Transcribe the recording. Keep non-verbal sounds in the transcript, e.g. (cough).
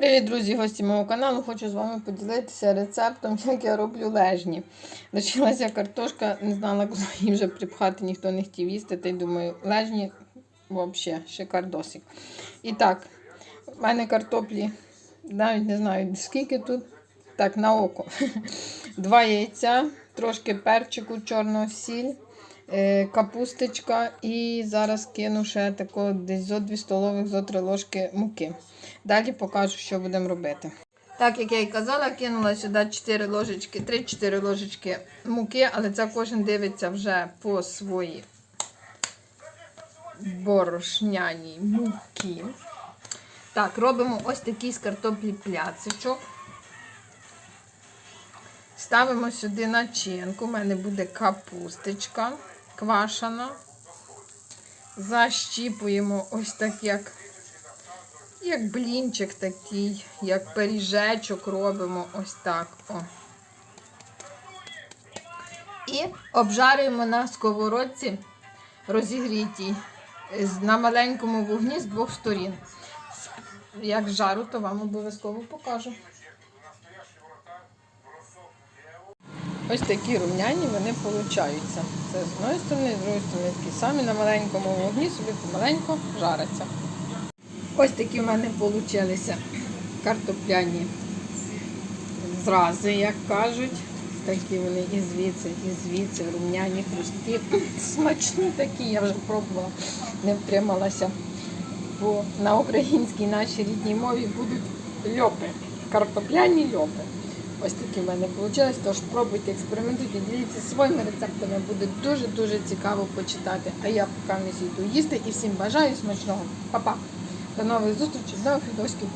Привіт, друзі, гості мого каналу. Хочу з вами поділитися рецептом, (laughs) як я роблю лежні. Лишилася картошка, не знала, куди її вже припхати, ніхто не хотів їсти. Та й думаю, лежні взагалі шикардосик. І так, в мене картоплі, навіть не знаю скільки тут. Так, на око. (laughs) Два яйця, трошки перчику, чорного сіль, капусточка і зараз кину ще тако десь зо 2 столових, зо 3 ложки муки. Далі покажу, що будемо робити. Так, як я і казала, кинула сюди 4 ложечки, 3-4 ложечки муки, але це кожен дивиться вже по своїй борошняній муки. Так, робимо ось такий з картоплі пляцичок. Ставимо сюди начинку. У мене буде капусточка квашена. Защіпуємо ось так, як, як блінчик такий, як пиріжечок робимо ось так. О. І обжарюємо на сковородці розігрітій на маленькому вогні з двох сторін. Як жару, то вам обов'язково покажу. Ось такі рум'яні вони получаються. Це з одної сторони, з другої сторони такі самі на маленькому вогні собі помаленько жаряться. Ось такі в мене получилися картопляні зрази, як кажуть. Такі вони і звідси, і звідси, рум'яні, хрусткі. Смачні такі, я вже пробувала, не втрималася. Бо на українській нашій рідній мові будуть льопи, картопляні льопи. Ось такі в мене вийшло. Тож пробуйте, експериментуйте, діліться своїми рецептами. Буде дуже-дуже цікаво почитати. А я поки не зійду їсти і всім бажаю смачного. Па-па! До нових зустрічей, до нових відосиків.